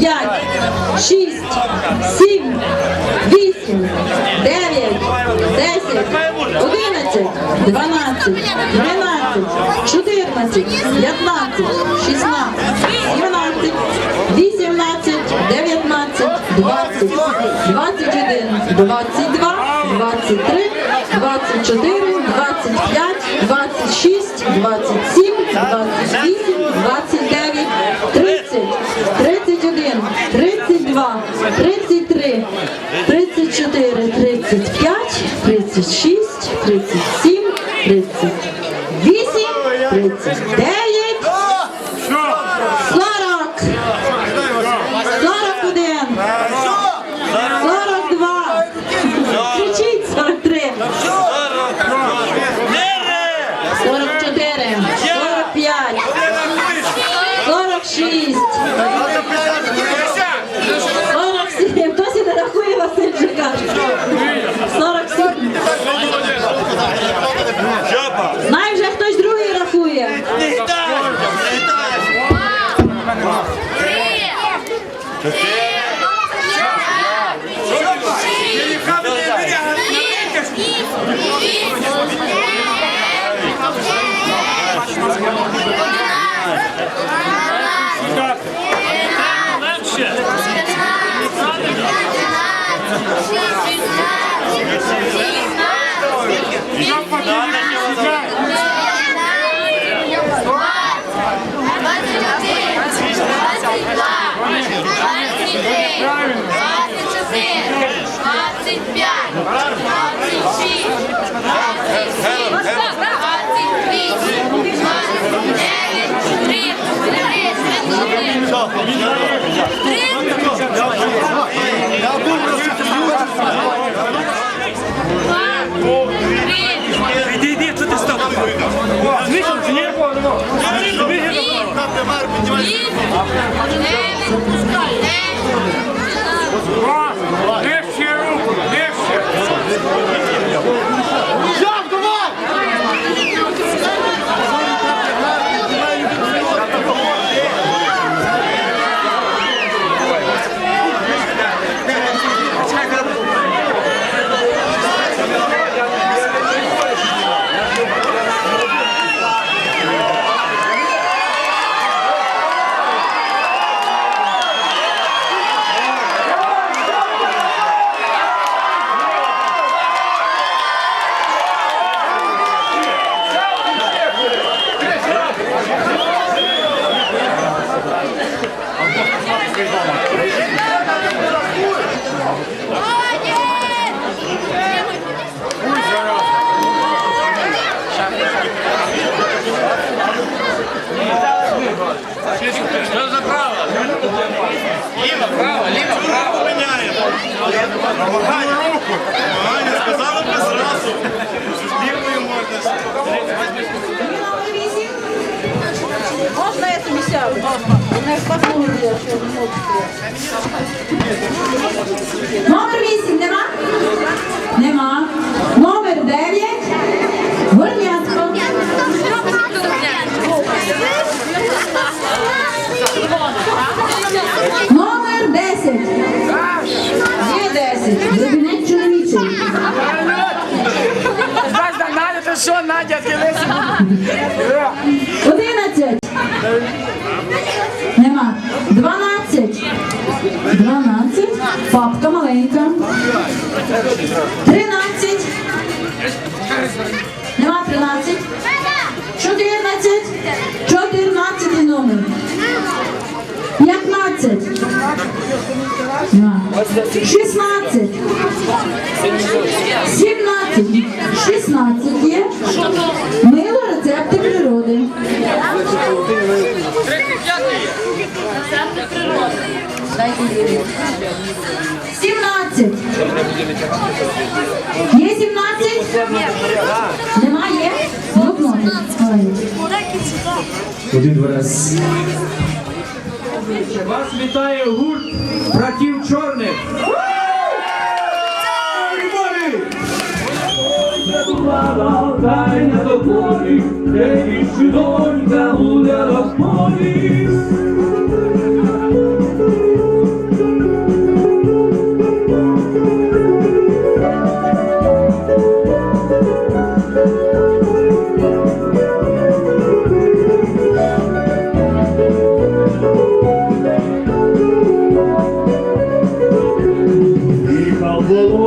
п'ять, шість, сім, вісім, дев'ять, десять, одинадцять, дванадцять, тринадцять, чотирнадцять, п'ятнадцять, шістнадцять, сімнадцять, вісімнадцять, дев'ятнадцять, двадцять, двадцять один, двадцять два, двадцять три, двадцять чотири, двадцять п'ять, двадцять шість, двадцять сім, двадцять вісім, двадцять дев'ять, тридцять, тридцять один, тридцять два, тридцять три, тридцять чотири, тридцять п'ять, тридцять шість, тридцять сім, тридцять вісім, тридцять дев'ять, сорок, сорок один, сорок два, кричіть сорок три. 44, 45, 46, 47, хтось і не рахує Василь вже каже. 47. Знає вже хтось 25, 25, 25. Hell, hell. Руку. Аня сказала без разу. Збірною можна. Можна я тобі сяду? Не впахнули, що не можу. Номер 8 нема? Нема. Номер 9. Горнятко. Надя, дивися? 11. Нема. 12. 12. Папка маленька. 13. Нема 13. 14. 14 номер. 15. Нема. 17. Є 17? Немає? Один раз. Вас вітає гурт братів чорних.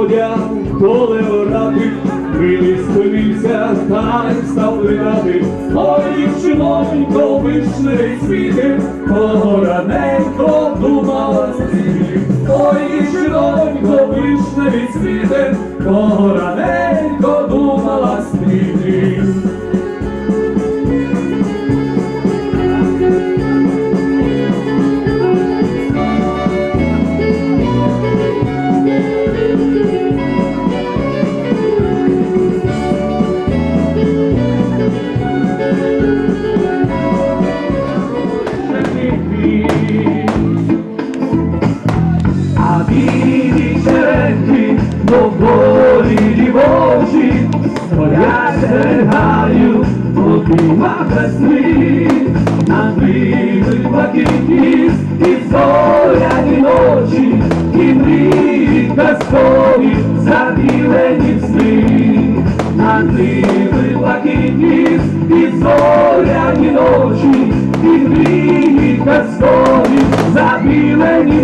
водя, коли орати, милий спинився, та не став линати. Ой, дівчинонько, вишневий світи, кого раненько думала з Ой, дівчинонько, вишневий світи, кого раненько odbywa wesny, na grywy błagitni i zorani noci, i mrika stoi, zabileni sny. Na grywy błagitni i zorani noci, i mrika stoi, zabileni